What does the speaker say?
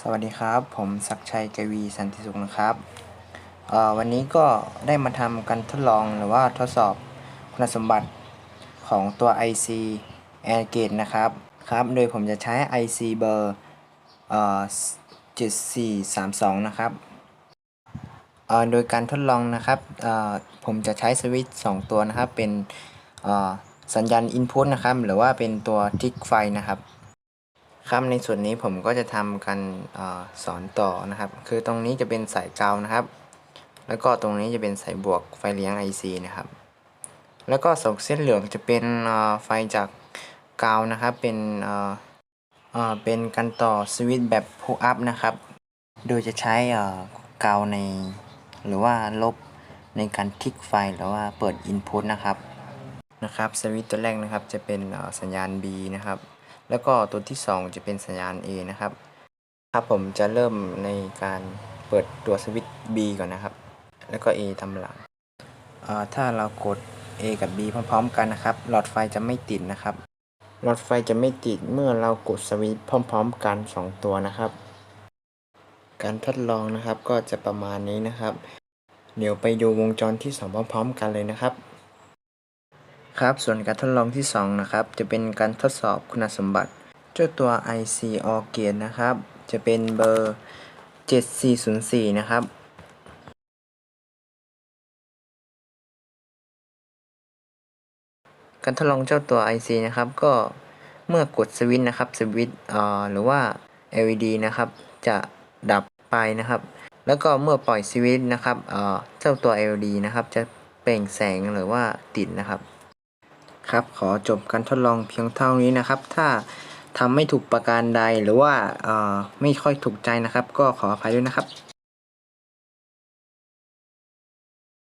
สวัสดีครับ ผมศักชัยกวีสันติสุขนะครับวันนี้ก็ได้มาทำการทดลองหรือว่าทดสอบคุณสมบัติของตัว IC a i r g a t e นะครับครับ โดยผมจะใช้ IC เบอร์เอ่อ7432 นะครับโดยการทดลองนะครับผมจะใช้สวิตช์2ตัวนะครับ เป็นสัญญาณ Input นะครับ หรือว่าเป็นตัวทิกไฟนะครับ ครับในส่วนนี้ผมก็จะทำการอสอนต่อนะครับ คือตรงนี้จะเป็นสายกาวนะครับ แล้วก็ตรงนี้จะเป็นสายบวกไฟเลี้ยง IC นะครับ แล้วก็สองเส้นเหลืองจะเป็นไฟจากกาวนะครับ เป็นเป็นการต่อสวิตช์แบบพุอัพนะครับ โดยจะใช้กาวใน หรือว่าลบในการทิกไฟหรือว่าเปิด Input นะครับนะครับสวิตช์ตัวแรกนะครับจะเป็นสัญญาณ B นะครับ แล้วก็ตัวที่ 2 จะเป็นสัญญาณ A นะครับ ครับผมจะเริ่มในการเปิดตัวสวิตช์ B ก่อนนะครับ แล้วก็ A ทำหลังถ้าเรากด A กับ B พร้อมๆ กันนะครับ หลอดไฟจะไม่ติดนะครับ หลอดไฟจะไม่ติดเมื่อเรากดสวิตช์พร้อม ๆ กัน 2 ตัวนะครับ การทดลองนะครับก็จะประมาณนี้นะครับ เดี๋ยวไปดูวงจรที่ 2 พร้อม ๆ กันเลยนะครับ ครับ ส่วนการทดลองที่ 2 นะครับ จะเป็นการทดสอบคุณสมบัติ เจ้าตัว IC o r g a t e นะครับ จะเป็นเบอร์ 7404 นะครับการทดลองเจ้าตัว IC นะครับ ก็เมื่อกดสวิตช์นะครับสวิตช์เอ่อหรือว่า LED นะครับ จะดับไปนะครับ แล้วก็เมื่อปล่อยสวิตช์นะครับเอ่อเจ้าตัว LED นะครับ จะเปล่งแสงหรือว่าติดนะครับ ครับ ขอจบการทดลองเพียงเท่านี้นะครับ ถ้าทำไม่ถูกประการใดหรือว่าไม่ค่อยถูกใจนะครับ ก็ขออภัยด้วยนะครับ